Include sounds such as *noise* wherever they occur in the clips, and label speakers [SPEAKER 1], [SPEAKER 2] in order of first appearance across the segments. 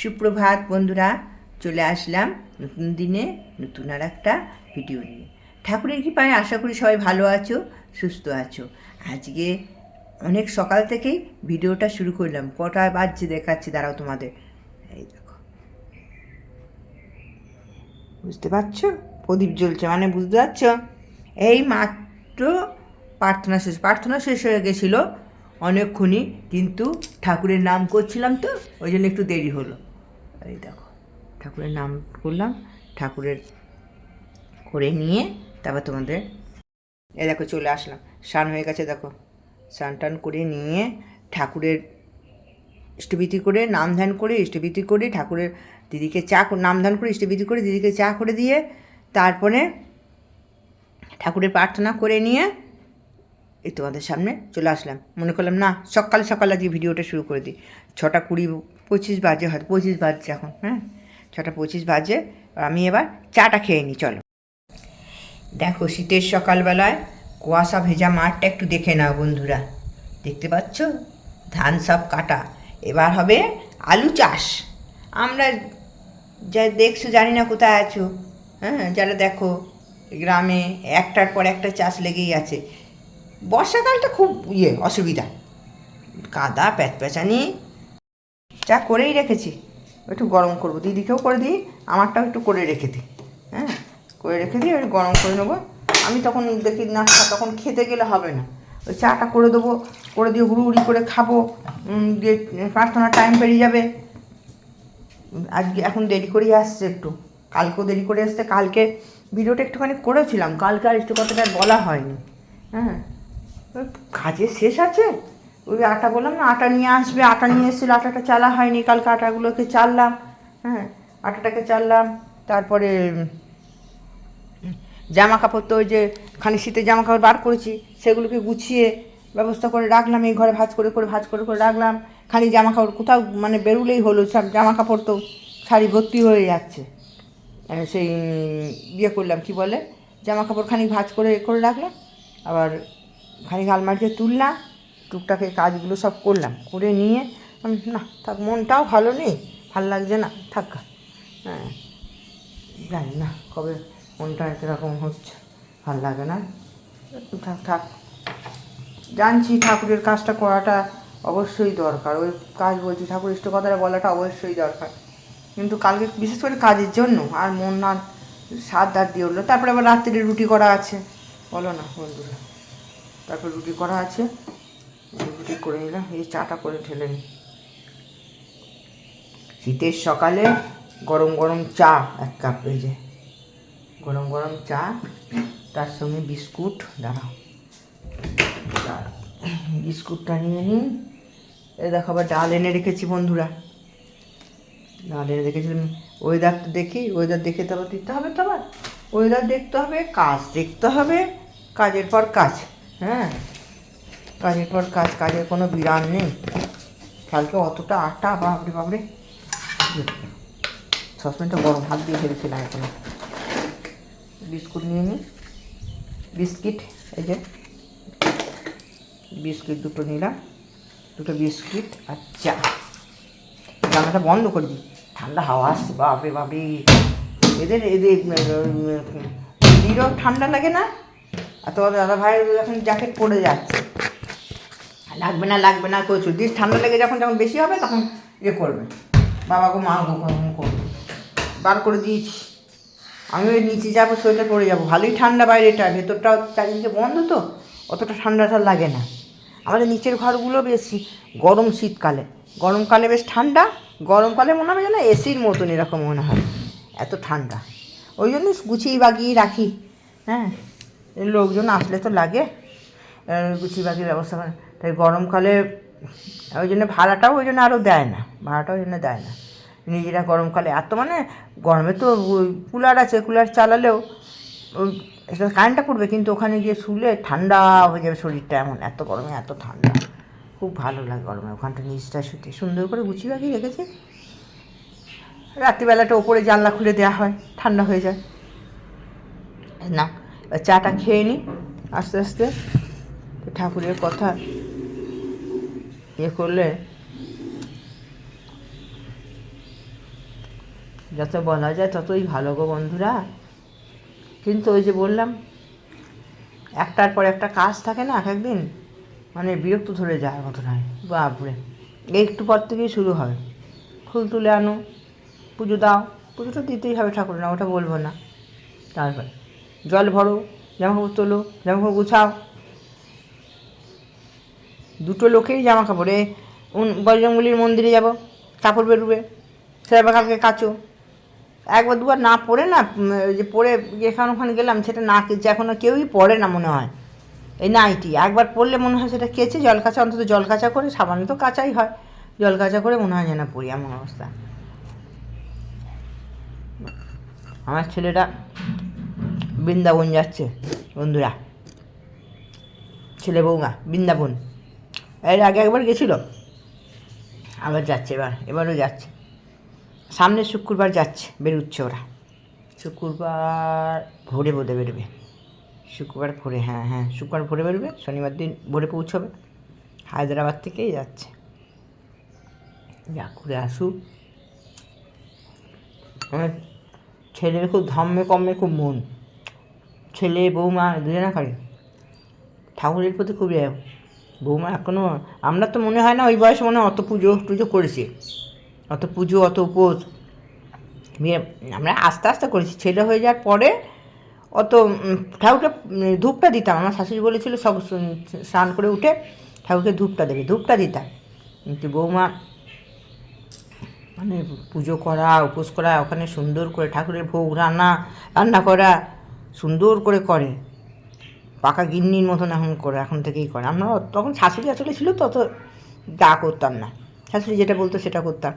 [SPEAKER 1] সুপ্রভাত, বন্ধুরা। চলে আসলাম নতুন দিনে, নতুন আর একটা ভিডিও নিয়ে। ঠাকুরের কৃপায় আশা করি সবাই ভালো আছো, সুস্থ আছো। আজকে অনেক সকাল থেকেই ভিডিওটা শুরু করলাম। কটায় বাজছে দেখাচ্ছি, দাঁড়াও তোমাদের। এই দেখো। বুঝতে পারছ? প্রদীপ জ্বলছে মানে বুঝতে পারছ? এই মাত্র প্রার্থনা শেষ প্রার্থনা শেষ হয়ে গেছিল অনেকক্ষণই, কিন্তু ঠাকুরের নাম করছিলাম তো, ওই জন্য একটু দেরি হলো। এই দেখো। ঠাকুরের নাম করলাম ঠাকুরের করে নিয়ে তারপর তোমাদের এ দেখো, চলে আসলাম। স্নান হয়ে গেছে, দেখো। স্নান টান করে নিয়ে ঠাকুরের ইষ্টবিধি করে নাম ধ্যান করে ইষ্টবিধি করে ঠাকুরের দিদিকে চা নাম ধ্যান করে ইষ্টবিধি করে দিদিকে চা করে দিয়ে তারপরে ঠাকুরের প্রার্থনা করে নিয়ে এই তোমাদের সামনে চলে আসলাম। মনে করলাম, না, সকাল সকাল আজকে ভিডিওটা শুরু করে দিই। ছটা কুড়ি পঁচিশ বাজে হয়তো, পঁচিশ বাজছে এখন হ্যাঁ? ছটা পঁচিশ বাজে আমি এবার চাটা খেয়ে নিই, চলো। দেখো, শীতের সকালবেলায় কুয়াশা ভেজা মাঠটা একটু দেখে নাও বন্ধুরা। দেখতে পাচ্ছ? ধান সব কাটা। এবার হবে আলু চাষ। আমরা যা দেখছ জানি না কোথায় আছো হ্যাঁ? যারা দেখো, গ্রামে একটার পর একটা চাষ লেগেই আছে। বর্ষাকালটা খুব ইয়ে অসুবিধা। কাদা, প্যাচপ্যাচানি চা করেই রেখেছি। একটু গরম করব। দিদিকেও করে দিই, আমারটাও একটু করে রেখে দিই। হ্যাঁ? করে রেখে দিই একটু গরম করে নেব। আমি তখন দেখি না তখন খেতে গেলে হবে না। ওই চাটা করে দেবো, করে দিয়ে হুড়ি হুড়ি করে খাব। দিয়ে প্রার্থনার টাইম পেরিয়ে যাবে। আজকে এখন দেরি করেই আসছে একটু। কালকেও দেরি করে আসছে কালকে ভিডিওটা একটুখানি করেছিলাম। কালকে আর একটু কথাটা বলা হয়নি। হ্যাঁ? কাজের শেষ আছে? ওই আটা বললাম না, আটা নিয়ে আসবে, আটা নিয়ে এসেছিল আটাটা চালা হয়নি, কালকে আটাগুলোকে চাললাম হ্যাঁ আটাটাকে চাললাম, তারপরে জামা কাপড় তো ওই যে খানি শীতের জামা কাপড় বার করেছি, সেগুলোকে গুছিয়ে ব্যবস্থা করে রাখলাম, এই ঘরে ভাজ করে করে ভাজ করে করে রাখলাম খালি জামা কাপড় কোথাও মানে বেরুলেই হলো, সব জামা কাপড় তো শাড়ি ভর্তি হয়ে যাচ্ছে। সেই ইয়ে করলাম, কি বলে জামা কাপড় খানিক ভাজ করে করে রাখলাম, আবার খানিক আলমারিতে তুললাম টুকটাকে কাজগুলো সব করলাম। করে নিয়ে আমি, না থাক মনটাও ভালো নেই ভালো লাগছে না থাক। হ্যাঁ জানি না কবে মনটা এরকম হচ্ছে ভালো লাগে না। থাক থাক। জানছি ঠাকুরের কাজটা করাটা অবশ্যই দরকার। ওই কাজ বলছি ঠাকুর ইষ্ট কথাটা বলাটা অবশ্যই দরকার। কিন্তু কালকে বিশেষ করে কাজের জন্য আর মন না সাত দাঁত দিয়ে উঠল। তারপরে আবার রাত্রে রুটি করা আছে। বলো না বন্ধুরা। তারপর রুটি করা আছে। রুটি করে নিলাম এই চাটা করে ঠেলে নিই শীতের সকালে গরম গরম চা এক কাপ, এই যে। গরম গরম চা, তার সঙ্গে বিস্কুট, দাঁড়াও। বিস্কুটটা নিয়ে নিন এ দেখো, আবার ডাল এনে রেখেছি বন্ধুরা। ডাল এনে রেখেছিলাম ওয়েদার তো দেখি ওয়েদার দেখে তো আবার দিতে হবে তো আবার। ওয়েদার দেখতে হবে, কাজ দেখতে হবে, কাজের পর কাজ হ্যাঁ। কাজের পর কাজ, কাজের কোনো বিরাম নেই। কালকে অতটা আটা, বাপরে বাপরে। সসপ্যানটা গরম হাত দিয়ে ফেলেছিলাম এখনও। বিস্কুট নিয়ে নিই বিস্কিট, এই যে বিস্কিট দুটো নিলাম। দুটো বিস্কিট আর চা। জানাটা বন্ধ করে দিই ঠান্ডা হাওয়া আসছে, বাপরে বাপরে। এদের এদের দিদিরও ঠান্ডা লাগে না? আর তোমার দাদা ভাইয়ের এখন জ্যাকেট পরে যাচ্ছে। লাগবে না লাগবে না করছ। দিদি ঠান্ডা লেগে যখন যখন বেশি হবে তখন ইয়ে করবে। বাবা গো, মা করবে বার করে দিয়েছি। আমি ওই নিচে যাব, সোয়েটার পরে যাব। ভালোই ঠান্ডা বাইরেটা ভেতরটা চারিদিকে বন্ধ তো, অতটা ঠান্ডাটা লাগে না। আমাদের নিচের ঘরগুলো বেশি গরম শীতকালে। গরমকালে বেশ ঠান্ডা, গরমকালে মনে হবে যেন এসির মতন এরকম মনে হয়। এত ঠান্ডা। ওই জন্য গুছিয়ে বাগিয়ে রাখি। হ্যাঁ লোকজন আসলে তো লাগে। গুছিয়ে বাগিয়ে ব্যবস্থা করে। তাই গরমকালে ওই জন্য ভাড়াটাও ওই জন্য আরও দেয় না, ভাড়াটাও ওই জন্য দেয় না। নিজেরা গরমকালে এত মানে গরমে তো কুলার আছে, কুলার চালালেও এটা কারেন্টটা পড়বে, কিন্তু ওখানে গিয়ে শুলে ঠান্ডা হয়ে যাবে শরীরটা এমন, এত গরমে এত ঠান্ডা। খুব ভালো লাগে গরমে, ওখানটা নিচটা শুতে সুন্দর করে গুছিয়ে বাগিয়ে রেখেছে। রাত্রিবেলাটা ওপরে জানলা খুলে দেওয়া হয়, ঠান্ডা হয়ে যায়। না চাটা খেয়ে নিই আস্তে আস্তে। ঠাকুরের কথা ইয়ে করলে যত বলা যায় ততই ভালো গো বন্ধুরা। কিন্তু ওই যে বললাম, একটার পর একটা কাজ থাকে না এক একদিন মানে বিরক্ত ধরে যায় মতো নয়। বাপরে, একটু পর থেকেই শুরু হয়। ফুল তুলে আনো, পুজো দাও, পুজো তো দিতেই হবে ঠাকুর, না ওটা বলব না। তারপরে জল ভরো, জামা কাপড় তোলো, জামা কাপড় গুছাও দুটো লোকেই জামা কাপড়ে বজরঙ্গলির মন্দিরে যাব, কাপড় বেরোবে সেবার কালকে কাচো। একবার দুবার না পড়ে না যে পরে যেখানে ওখানে গেলাম, সেটা না কেচে, এখন আর কেউই পড়ে না মনে হয়। এই নাইটি, একবার পরলে মনে হয় সেটা কেচে, জল কাচা, অন্তত জল কাচা করে সাবান তো কাচাই হয়। জল কাচা করে মনে হয় যেন পড়ি, এমন অবস্থা। আমার ছেলেটা বৃন্দাবন যাচ্ছে, বন্ধুরা। ছেলে বৌমা, বৃন্দাবন। এর আগে একবার গেছিল? আবার যাচ্ছে এবার, এবারও যাচ্ছে। সামনের শুক্রবার যাচ্ছে, বেরোচ্ছে ওরা। শুক্রবার ভোরে বোধে বেরোবে। শুক্রবার ভোরে হ্যাঁ হ্যাঁ শুক্রবার ভোরে বেরোবে, শনিবার দিন ভোরে পৌঁছবে। হায়দ্রাবাদ থেকেই যাচ্ছে। যা করে আসুক। আমার ছেলের খুব ধম্মে কম্মে খুব মন। ছেলে, বৌমা, দুজনা করে ঠাকুরের প্রতি খুব। বৌমা এখনও আমরা তো মনে হয় না ওই বয়সে মনে অত পুজো টুজো করেছি। অত পুজো, অত উপোস। বিয়ে, আমরা আস্তে আস্তে করেছি। ছেলে হয়ে যাওয়ার পরে অত ঠাকুরকে ধূপটা দিতাম। আমার শাশুড়ি বলেছিল, সব স্নান করে উঠে ঠাকুরকে ধূপটা দেবে, ধূপটা দিতাম। কিন্তু বৌমা মানে পুজো করা, উপোস করা, ওখানে সুন্দর করে ঠাকুরের ভোগ, রান্না রান্না করা, সুন্দর করে করে। পাকা গিন্নির মতন এখন করে, এখন থেকেই করে। আমরা তখন শাশুড়ি আসলে ছিল তত যা করতাম না। শাশুড়ি যেটা বলতো সেটা করতাম।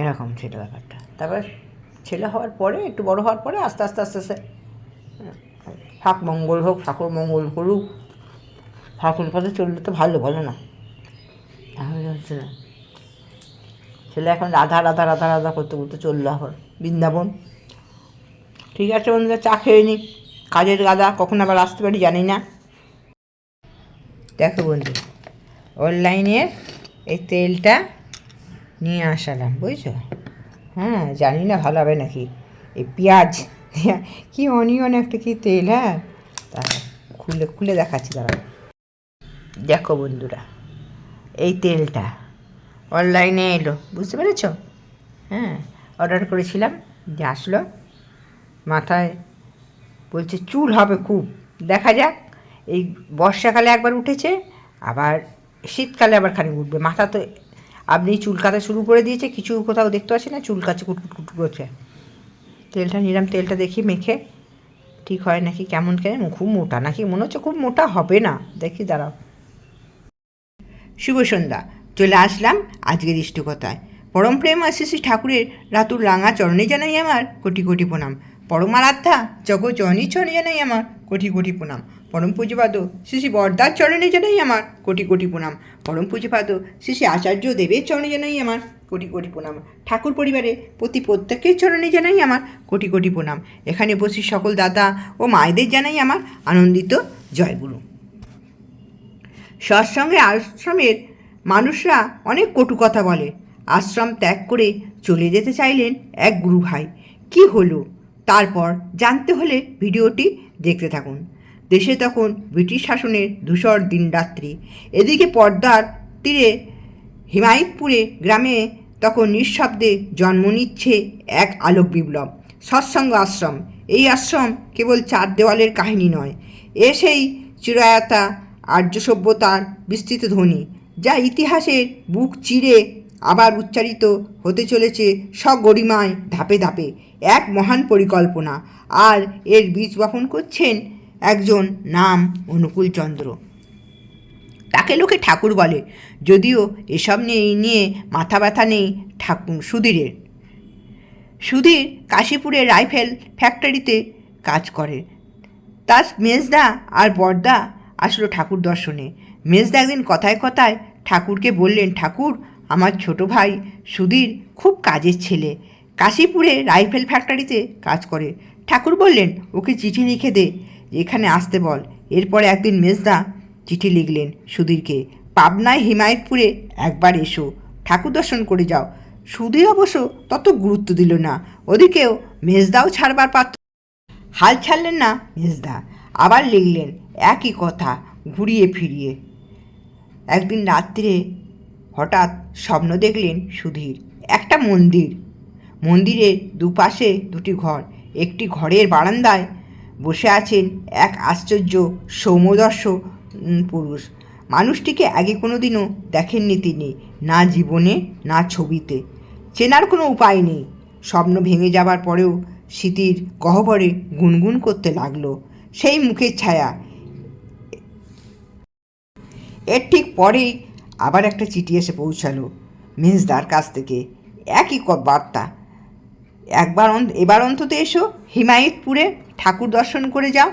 [SPEAKER 1] এরকম সেটা ব্যাপারটা। তারপর ছেলে হওয়ার পরে, একটু বড় হওয়ার পরে আস্তে আস্তে আস্তে আস্তে ফাঁক মঙ্গল হোক, ঠাকুর মঙ্গল করুক, ঠাকুর পথে চললে তো ভালো বলো না। না ছেলে এখন রাধা রাধা রাধা রাধা করতে করতে চলল এখন বৃন্দাবন। ঠিক আছে বন্ধুরা, চা খেয়ে নি কাজের গাদা, কখন আবার আসতে পারি জানি না। দেখো বন্ধু, অনলাইনে এই তেলটা নিয়ে আসালাম, বুঝছ? হ্যাঁ জানি না, ভালো হবে নাকি? এই পেঁয়াজ, *laughs* কি অনিয়ন একটা, কি তেল হ্যাঁ? তা খুলে খুলে দেখাচ্ছি তারা দেখো বন্ধুরা, এই তেলটা অনলাইনে এলো, বুঝতে পেরেছ? হ্যাঁ অর্ডার করেছিলাম যে আসলো, মাথায় বলছে, চুল হবে খুব। দেখা যাক, এই বর্ষাকালে একবার উঠেছে, আবার শীতকালে আবার খানিক উঠবে। মাথা তো আপনি চুল কাটা শুরু করে দিয়েছে, কিছু কোথাও দেখতে পাচ্ছি না, চুল কাছে কুটকুট কুটকুট করছে। তেলটা, নিলাম তেলটা দেখি, মেখে। ঠিক হয় নাকি, কেমন কেন খুব মোটা নাকি, মনে হচ্ছে খুব মোটা হবে না। দেখি, দাঁড়াও। শুভ সন্ধ্যা, চলে আসলাম আজকের ইষ্টকথায়। পরম প্রেম আশিসি ঠাকুরের রাতুর রাঙা চরণে জানাই আমার কোটি কোটি প্রণাম। পরমারাধ্যা জগৎ জননী চরণে জানাই আমার কোটি কোটি প্রণাম। পরম পূজপাদ শ্রী বরদার চরণে জানাই আমার কোটি কোটি প্রণাম। পরম পূজপাদ শ্রী আচার্য দেবের চরণে জানাই আমার কোটি কোটি প্রণাম। ঠাকুর পরিবারে প্রতি প্রত্যেকের চরণে জানাই আমার কোটি কোটি প্রণাম। এখানে বসি সকল দাদা ও মায়েদের জানাই আমার আনন্দিত জয়গুরু। সৎসঙ্গে আশ্রমের মানুষরা অনেক কটু কথা বলে। আশ্রম ত্যাগ করে চলে যেতে চাইলেন এক গুরু ভাই। কি হলো? তারপর জানতে হলে ভিডিওটি দেখতে থাকুন। দেশে তখন ব্রিটিশ শাসনের ধূসর দিনরাত্রি। এদিকে পর্দার তীরে হিমায়তপুরে গ্রামে তখন নিঃশব্দে জন্ম নিচ্ছে এক আলোক বিপ্লব, সৎসঙ্গ আশ্রম। এই আশ্রম কেবল চার দেওয়ালের কাহিনী নয়, এ সেই চিরায়তা, আর্য সভ্যতার বিস্তৃত ধ্বনি, যা ইতিহাসের বুক চিরে আবার উচ্চারিত হতে চলেছে সগরিমায় ধাপে ধাপে। এক মহান পরিকল্পনা। আর এর বীজ বপন করছেন একজন নাম অনুকূল চন্দ্র। তাকে লোকে ঠাকুর বলে। যদিও এসব নিয়ে নিয়ে মাথা ব্যথা নেই ঠাকুর সুধীরের। সুধীর কাশীপুরে রাইফেল ফ্যাক্টরিতে কাজ করে। তার মেজদা আর বড়দা আসলো ঠাকুর দর্শনে। মেজদা একদিন কথায় কথায় ঠাকুরকে বললেন, ঠাকুর আমার ছোট ভাই সুধীর খুব কাজের ছেলে। কাশীপুরে রাইফেল ফ্যাক্টরিতে কাজ করে। ঠাকুর বললেন, ওকে চিঠি লিখে দে, এখানে আসতে বল। এরপরে একদিন মেজদা চিঠি লিখলেন সুধীরকে, পাবনায় হিমায়তপুরে একবার এসো, ঠাকুর দর্শন করে যাও। সুধীর অবশ্য তত গুরুত্ব দিল না। ওদিকেও মেজদাও ছাড়বার পাত্র হাল ছাড়লেন না মেজদা। আবার লিখলেন, একই কথা, ঘুরিয়ে ফিরিয়ে। একদিন রাত্রে হঠাৎ স্বপ্ন দেখলেন সুধীর, একটা মন্দির। মন্দিরের দুপাশে দুটি ঘর, একটি ঘরের বারান্দায় বসে আছেন এক আশ্চর্য সৌমদর্শ পুরুষ। মানুষটিকে আগে কোনো দিনও দেখেননি তিনি, না জীবনে, না ছবিতে। চেনার কোনো উপায় নেই। স্বপ্ন ভেঙে যাবার পরেও স্মৃতির গহ্বরে গুনগুন করতে লাগল। সেই মুখের ছায়া। এর ঠিক পরেই আবার একটা চিঠি এসে পৌঁছালো মেজদার কাছ থেকে। একই বার্তা। একবার এবার অন্তত এসো হিমায়তপুরে ঠাকুর দর্শন করে যাও।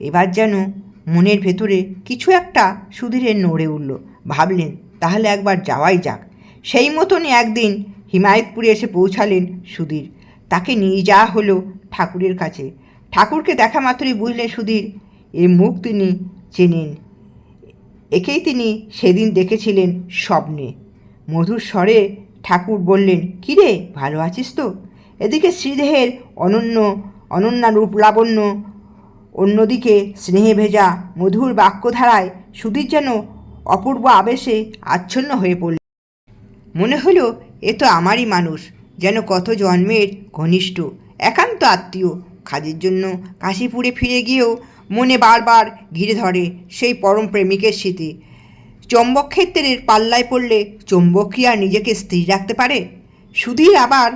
[SPEAKER 1] এবার যেন মনের ভেতরে কিছু একটা সুধীরের নড়ে উঠল। ভাবলেন, তাহলে একবার যাওয়াই যাক। সেই মতনই একদিন হিমায়তপুরে এসে পৌঁছালেন সুধীর। তাকে নিয়ে যাওয়া হলো ঠাকুরের কাছে। ঠাকুরকে দেখা মাত্রই বুঝলেন সুধীর এ মুখ তিনি চেনেন। একেই তিনি সেদিন দেখেছিলেন স্বপ্নে। মধুর স্বরে ঠাকুর বললেন কিরে ভালো আছিস তো? এদিকে শ্রীদেহের অনন্য অনন্যা রূপ লাবণ্য, অন্যদিকে স্নেহে ভেজা মধুর বাক্যধারায় সুধীর যেন অপূর্ব আবেশে আচ্ছন্ন হয়ে পড়ল। মনে হলো, এ তো আমারই মানুষ, যেন কত জন্মের ঘনিষ্ঠ, একান্ত আত্মীয়। কাজের জন্য কাশীপুরে ফিরে গিয়েও মনে বারবার ঘিরে ধরে সেই পরম প্রেমিকের স্মৃতি। চম্বক ক্ষেত্রের পাল্লায় পড়লে চৌম্বক আর নিজেকে স্থির রাখতে পারে? সুধীর আবার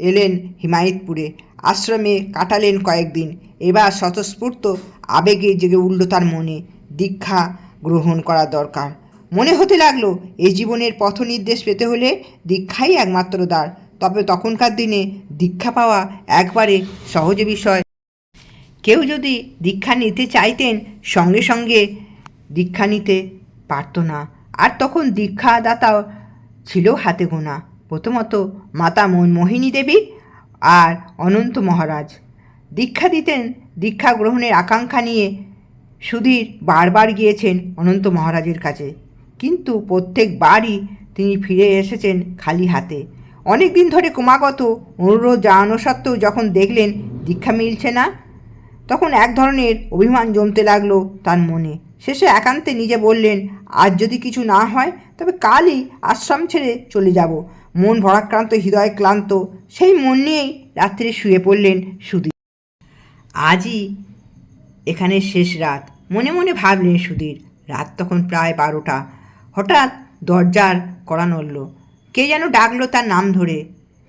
[SPEAKER 1] এলেন হিমায়তপুরে, আশ্রমে কাটালেন কয়েকদিন। এবার স্বতঃস্ফূর্ত আবেগে জেগে উঠল তার মনে, দীক্ষা গ্রহণ করা দরকার। মনে হতে লাগল এই জীবনের পথ নির্দেশ পেতে হলে দীক্ষাই একমাত্র দ্বার। তবে তখনকার দিনে দীক্ষা পাওয়া একবারে সহজ বিষয় কেউ যদি দীক্ষা নিতে চাইতেন, সঙ্গে সঙ্গে দীক্ষা নিতে পারতো না। আর তখন দীক্ষাদাতা ছিল হাতে গোনা। প্রথমত মাতা মন মোহিনী দেবী আর অনন্ত মহারাজ। দীক্ষা দিতেন, দীক্ষা গ্রহণের আকাঙ্ক্ষা নিয়ে সুধীর বারবার গিয়েছেন অনন্ত মহারাজের কাছে। কিন্তু প্রত্যেকবারই তিনি ফিরে এসেছেন খালি হাতে। অনেক দিন ধরে ক্রমাগত অনুরোধ জানানো সত্ত্বেও যখন দেখলেন দীক্ষা মিলছে না তখন এক ধরনের অভিমান জমতে লাগল তার মনে। শেষে একান্তে নিজে বললেন, আজ যদি কিছু না হয়, তবে কালই আশ্রম ছেড়ে চলে যাব মন ভরাক্রান্ত, হৃদয় ক্লান্ত, সেই মন নিয়েই রাত্রে শুয়ে পড়লেন সুধীর আজই এখানে শেষ রাত মনে মনে ভাবলেন সুধীর রাত তখন প্রায় বারোটা। হঠাৎ দরজার কড়া নড়ল। কে যেন ডাকলো তার নাম ধরে।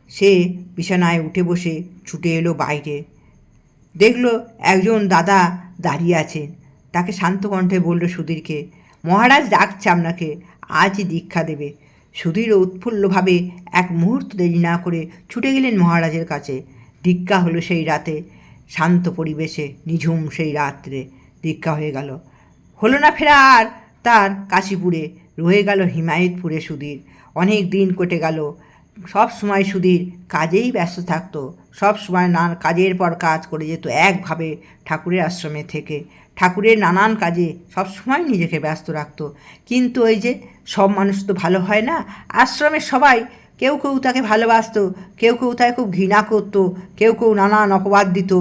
[SPEAKER 1] সে বিছানায় উঠে বসে ছুটে এলো বাইরে। দেখল একজন দাদা দাঁড়িয়ে আছেন। তাকে শান্ত কণ্ঠে বলল সুধীরকে, মহারাজ, ডাকছে আপনাকে, আজই দীক্ষা দেবে। সুধীর উৎফুল্লভাবে এক মুহূর্ত দেরি না করে ছুটে গেলেন মহারাজের কাছে। দীক্ষা হলো সেই রাতে, শান্ত পরিবেশে, নিঝুম সেই রাত্রে দীক্ষা হয়ে গেল। হলো না ফেরা আর তার কাশীপুরে, রয়ে গেল হিমায়তপুরে সুধীর। অনেক দিন কেটে গেল সব সময় সুধীর কাজেই ব্যস্ত থাকতো, সব সময় নান, কাজের পর কাজ করে যেত একভাবে ঠাকুরের আশ্রমে থেকে। ঠাকুরের নানান কাজে সব সময় নিজেকে ব্যস্ত রাখত। কিন্তু ওই যে সব মানুষ তো ভালো হয় না, আশ্রমের সবাই কেউ কেউ তাকে ভালোবাসত, কেউ কেউ তাকে খুব ঘৃণা করতো, কেউ কেউ নানান অপবাদ দিত।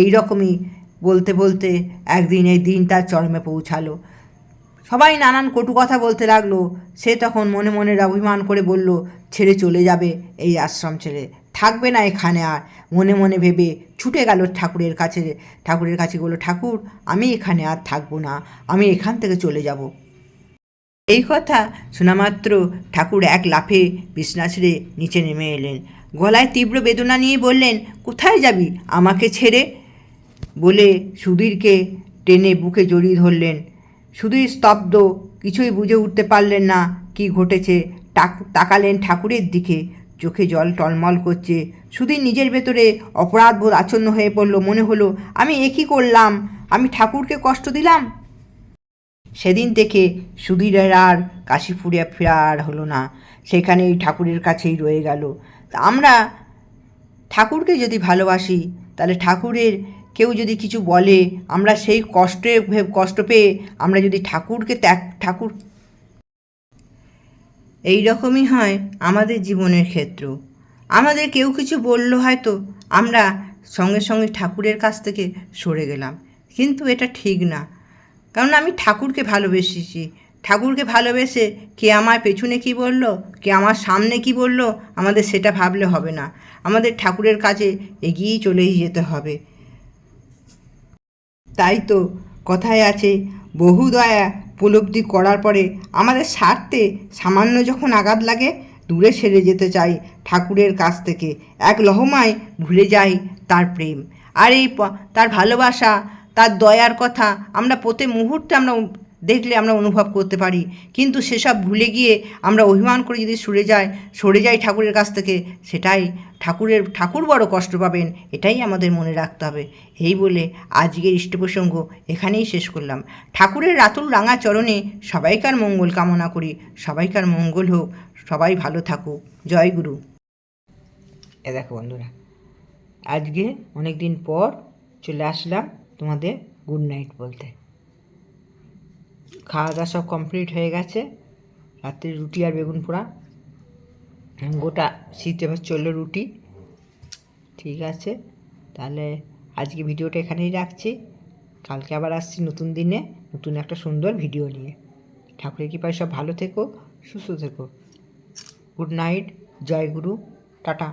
[SPEAKER 1] এই রকমই বলতে বলতে একদিন এই দিন তার চরমে পৌঁছালো। সবাই নানান কটু কথা বলতে লাগল। সে তখন মনে মনে অভিমান করে বলল, ছেড়ে চলে যাবে এই আশ্রম ছেড়ে। থাকবে না এখানে আর। মনে মনে ভেবে ছুটে গেল ঠাকুরের কাছে। ঠাকুরের কাছে বলল, ঠাকুর, আমি এখানে আর থাকব না। আমি এখান থেকে চলে যাব। এই কথা শোনামাত্র ঠাকুর এক লাফে বিছনা ছেড়ে নিচে নেমে এলেন। গলায় তীব্র বেদনা নিয়ে বললেন, কোথায় যাবি? আমাকে ছেড়ে? বলে সুধীরকে টেনে বুকে জড়িয়ে ধরলেন। সুধীর স্তব্ধ, কিছুই বুঝে উঠতে পারলেন না কি ঘটেছে। তাকালেন ঠাকুরের দিকে। চোখে জল টলমল করছে। সুধীর নিজের ভেতরে অপরাধবোধ আচ্ছন্ন হয়ে পড়ল। মনে হলো, আমি এ কী করলাম? আমি ঠাকুরকে কষ্ট দিলাম? সেদিন থেকে সুধীরের আর কাশীপুরে ফেরা আর হলো না। সেখানেই ঠাকুরের কাছেই রয়ে গেল। আমরা ঠাকুরকে যদি ভালোবাসি, তাহলে ঠাকুরের কেউ যদি কিছু বলে, আমরা সেই কষ্টে কষ্ট পেয়ে আমরা যদি ঠাকুরকে ত্যাগ, ঠাকুর এই রকমই হয় আমাদের জীবনের ক্ষেত্র। আমাদের কেউ কিছু বলল হয়তো, আমরা সঙ্গে সঙ্গে ঠাকুরের কাছ থেকে সরে গেলাম। কিন্তু এটা ঠিক না। কারণ আমি ঠাকুরকে ভালোবেসেছি। ঠাকুরকে ভালোবেসে কে আমার পেছনে কি বলল, কে আমার সামনে কি বলল, আমাদের সেটা ভাবলে হবে না। আমাদের ঠাকুরের কাছে এগিয়েই চলেই যেতে হবে। তাই তো কথায় আছে, বহু দয়া উপলব্ধি করার পরে আমাদের স্বার্থে সামান্য যখন আঘাত লাগে, দূরে সেরে যেতে চাই ঠাকুরের কাছ থেকে। এক লহমায় ভুলে যাই তার প্রেম। আর এই তার ভালোবাসা, তার দয়ার কথা আমরা প্রতি মুহূর্তে আমরা দেখলে আমরা অনুভব করতে পারি। কিন্তু সেসব ভুলে গিয়ে আমরা অভিমান করে যদি সরে যাই সরে যাই ঠাকুরের কাছ থেকে, সেটাই ঠাকুরের, ঠাকুর বড় কষ্ট পাবেন, এটাই আমাদের মনে রাখতে হবে। এই বলে আজকের ইষ্টপ্রসঙ্গ এখানেই শেষ করলাম। ঠাকুরের রাতুল রাঙা চরণে সবাইকার মঙ্গল কামনা করি। সবাইকার মঙ্গল হোক, সবাই ভালো থাকুক। জয় গুরু। এ দেখো বন্ধুরা, আজকে অনেক দিন পর চলে আসলাম তোমাদের গুড নাইট বলতে। খাওয়া দাওয়া সব কমপ্লিট হয়ে গেছে। রাত্রে রুটি আর বেগুন পোড়া। গোটা শীত এবার চলল রুটি। ঠিক আছে। তাহলে আজকে ভিডিওটা এখানেই রাখছি। কালকে আবার আসছি নতুন দিনে, নতুন একটা সুন্দর ভিডিও নিয়ে। ঠাকুরের কৃপায় সব ভালো থেকো, সুস্থ থেকো। গুড নাইট জয় গুরু, টাটা।